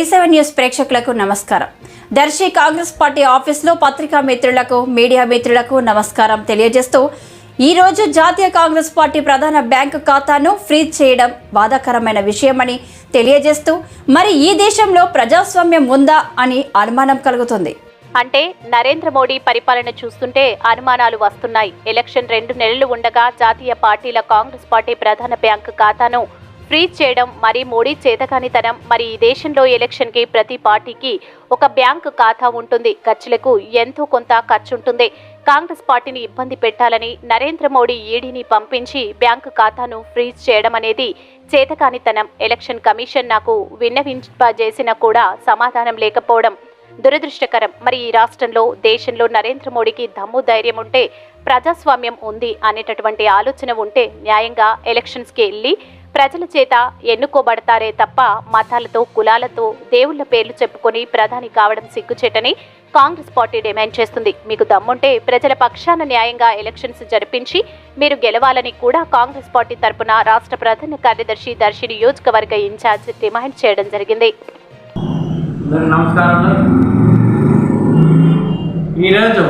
D seven news ప్రేక్షకులకు నమస్కారం. Darsi Congress party ఆఫీస్లో పత్రికా మిత్రులకు మీడియా మిత్రులకు నమస్కారం తెలియజేస్తూ ఈ రోజు జాతీయ కాంగ్రెస్ పార్టీ ప్రధాన బ్యాంకు ఖాతాను ఫ్రీజ్ చేయడం బాధాకరమైన విషయమని తెలియజేస్తూ మరి ఈ దేశంలో ప్రజాస్వామ్యం ఉందా అని అనుమానం కలుగుతుంది. అంటే నరేంద్ర మోడీ పరిపాలన చూస్తుంటే అనుమానాలు వస్తున్నాయి. ఎలక్షన్ రెండు నెలలు ఉండగా జాతీయ పార్టీల కాంగ్రెస్ పార్టీ ప్రధాన బ్యాంకు ఖాతాను ఫ్రీజ్ చేయడం మరి మోడీ చేతకానితనం మరి ఈ దేశంలో ఎలక్షన్కి ప్రతి పార్టీకి ఒక బ్యాంకు ఖాతా ఉంటుంది. ఖర్చులకు ఎంతో కొంత ఖర్చు ఉంటుంది కాంగ్రెస్ పార్టీని ఇబ్బంది పెట్టాలని నరేంద్ర మోడీ ఈడీని పంపించి బ్యాంకు ఖాతాను ఫ్రీజ్ చేయడం అనేది చేతకానితనం. ఎలక్షన్ కమిషన్ నాకు విన్నవింపజేసినా కూడా సమాధానం లేకపోవడం దురదృష్టకరం. మరి ఈ రాష్ట్రంలో దేశంలో నరేంద్ర మోడీకి దమ్ము ధైర్యం ఉంటే ప్రజాస్వామ్యం ఉంది అనేటటువంటి ఆలోచన ఉంటే న్యాయంగా ఎలక్షన్స్కి వెళ్ళి ప్రజల చేత ఎన్నుకోబడతారే తప్ప మతాలతో కులాలతో దేవుళ్ళ పేర్లు చెప్పుకొని ప్రధాని కావడం సిగ్గుచేటని కాంగ్రెస్ పార్టీ డిమాండ్ చేస్తుంది. మీకు దమ్ముంటే ప్రజల పక్షాన న్యాయంగా ఎలక్షన్స్ జరిపించి మీరు గెలవాలని కూడా కాంగ్రెస్ పార్టీ తరపున రాష్ట్ర ప్రధాన కార్యదర్శి దర్శి నియోజకవర్గ ఇన్ఛార్జ్ డిమాండ్ చేయడం జరిగింది. నమస్కారం ఈరోజు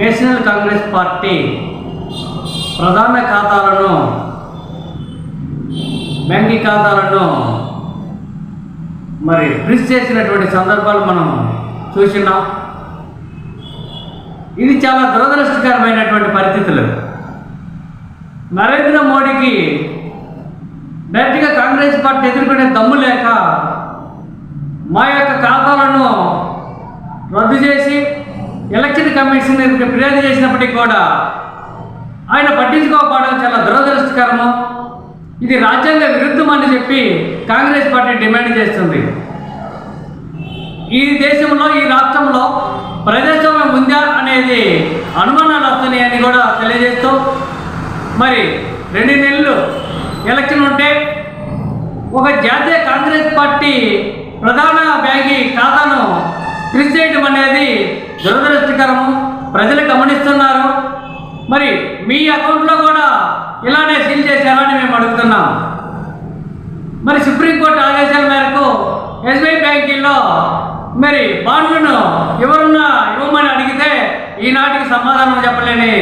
నేషనల్ కాంగ్రెస్ పార్టీ ప్రధాన ఖాతాలను బ్యాంకింగ్ ఖాతాలను మరి ఫ్రిజ్ చేసినటువంటి సందర్భాలు మనం చూసినాం. ఇది చాలా దురదృష్టకరమైనటువంటి పరిస్థితులు. నరేంద్ర మోడీకి డైరెక్ట్గా కాంగ్రెస్ పార్టీ ఎదుర్కొనే దమ్ము లేక మా యొక్క ఖాతాలను రద్దు చేసి ఎలక్షన్ కమిషన్ ఫిర్యాదు చేసినప్పటికీ కూడా ఆయన పట్టించుకోకపోవడం చాలా దురదృష్టకరము. ఇది రాజ్యాంగ విరుద్ధమని చెప్పి కాంగ్రెస్ పార్టీ డిమాండ్ చేస్తుంది. ఈ దేశంలో ఈ రాష్ట్రంలో ప్రజాస్వామ్యం ఉందా అనేది అనుమానాలు వస్తున్నాయని కూడా తెలియజేస్తూ మరి రెండు నెలలు ఎలక్షన్ ఉంటే ఒక జాతీయ కాంగ్రెస్ పార్టీ ప్రధాన బ్యాగి ఖాతాను క్రిస్ చేయడం అనేది దురదృష్టకరము. ప్రజలు గమనిస్తున్నారు. మరి మీ అకౌంట్లో కూడా ఇలానే సీల్ చేశారని మేము అడుగుతున్నాం. మరి సుప్రీంకోర్టు ఆదేశాల మేరకు ఎస్బీఐ బ్యాంకింగ్లో మరి బాండ్లను ఎవరున్నా ఇవ్వమని అడిగితే ఈనాటికి సమాధానం చెప్పలేని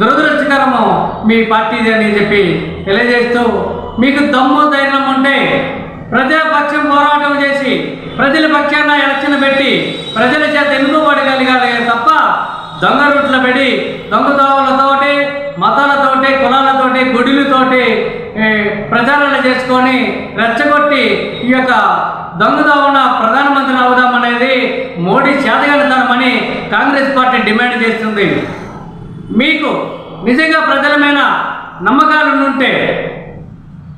దురదృష్టకరము మీ పార్టీది అని చెప్పి తెలియజేస్తూ మీకు దమ్ము ధైర్యం ఉంటే ప్రజాపక్షం పోరాటం చేసి ప్రజల పక్షాన ఎలక్షన్ పెట్టి ప్రజల చేత ఎన్నుకోబడగలిగాలి తప్ప దొంగ రూట్లో పెట్టి దొంగ దోవలతో మతాలతోటి కులాలతోటి గుడిలతోటి ఏ, ప్రచారణ చేసుకొని రెచ్చగొట్టి ఈ యొక్క దొంగదోవన ప్రధానమంత్రి అవుదామనేది మోడీ చేతగలుగుతామని కాంగ్రెస్ పార్టీ డిమాండ్ చేస్తుంది. మీకు నిజంగా ప్రజల మీద నమ్మకాలు ఉంటే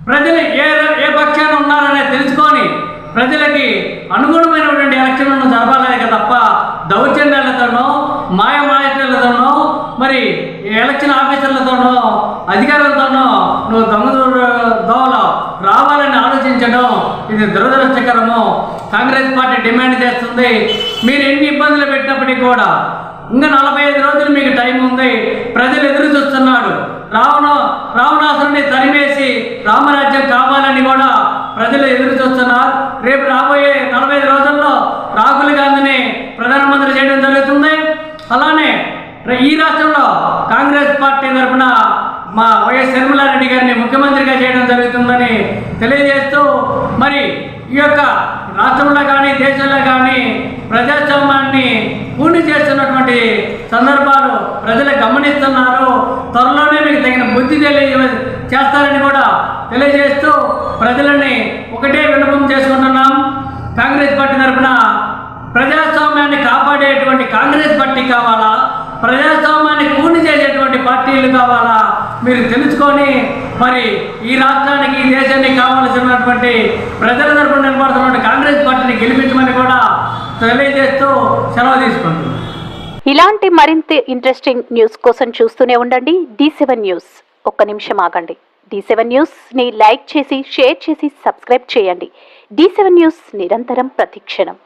ప్రజలు ఏ ఏ పక్షాన ఉన్నారనే తెలుసుకొని ప్రజలకి అనుగుణమైనటువంటి ఎలక్షన్లను జరపాలనే తప్ప మరి ఎలక్షన్ ఆఫీసర్లతోనో అధికారులతోనో నువ్వు దొంగ దోవలో రావాలని ఆలోచించడం ఇది దురదృష్టకరము. కాంగ్రెస్ పార్టీ డిమాండ్ చేస్తుంది. మీరు ఎన్ని ఇబ్బందులు పెట్టినప్పటికీ కూడా ఇంకా నలభై ఐదు రోజులు మీకు టైం ఉంది. ప్రజలు ఎదురు చూస్తున్నాడు రావణ రావణాసురుని తరిమేసి రామరాజ్యం కావాలని కూడా ప్రజలు ఎదురు చూస్తున్నారు. రేపు రాబోయే ఈ రాష్ట్రంలో కాంగ్రెస్ పార్టీ తరఫున మా వైఎస్ శర్మిలారెడ్డి గారిని ముఖ్యమంత్రిగా చేయడం జరుగుతుందని తెలియజేస్తూ మరి ఈ యొక్క రాష్ట్రంలో కానీ దేశంలో కానీ ప్రజాస్వామ్యాన్ని పూర్తి చేస్తున్నటువంటి సందర్భాలు ప్రజలు గమనిస్తున్నారు. త్వరలోనే మీకు తగిన బుద్ధి తెలియ చేస్తారని కూడా తెలియజేస్తూ ప్రజలని ఒకటే విన్నపం చేసుకుంటున్నాం. కాంగ్రెస్ పార్టీ తరఫున ప్రజాస్వామ్యాన్ని కాపాడేటువంటి కాంగ్రెస్ పార్టీ కావాలా? ప్రజాస్వామ్యాన్ని కూని చేసేటువంటి పార్టీలు కావాలా? మీరు తెలుసుకొని మరి ఈ రాష్ట్రానికి ఈ దేశానికి కావాల్సినటువంటి ప్రజల తరపున నిలబడుతున్నటువంటి కాంగ్రెస్ పార్టీని గెలిపించమని కూడా తెలియజేస్తూ సెలవు తీసుకుంటున్నాను ఇలాంటి మరింత ఇంట్రెస్టింగ్ న్యూస్ కోసం చూస్తూనే ఉండండి. D seven news. ఒక్క నిమిషం ఆగండి. డి సెవెన్ న్యూస్ని లైక్ చేసి షేర్ చేసి సబ్స్క్రైబ్ చేయండి. డి సెవెన్ న్యూస్ నిరంతరం ప్రతిక్షణం.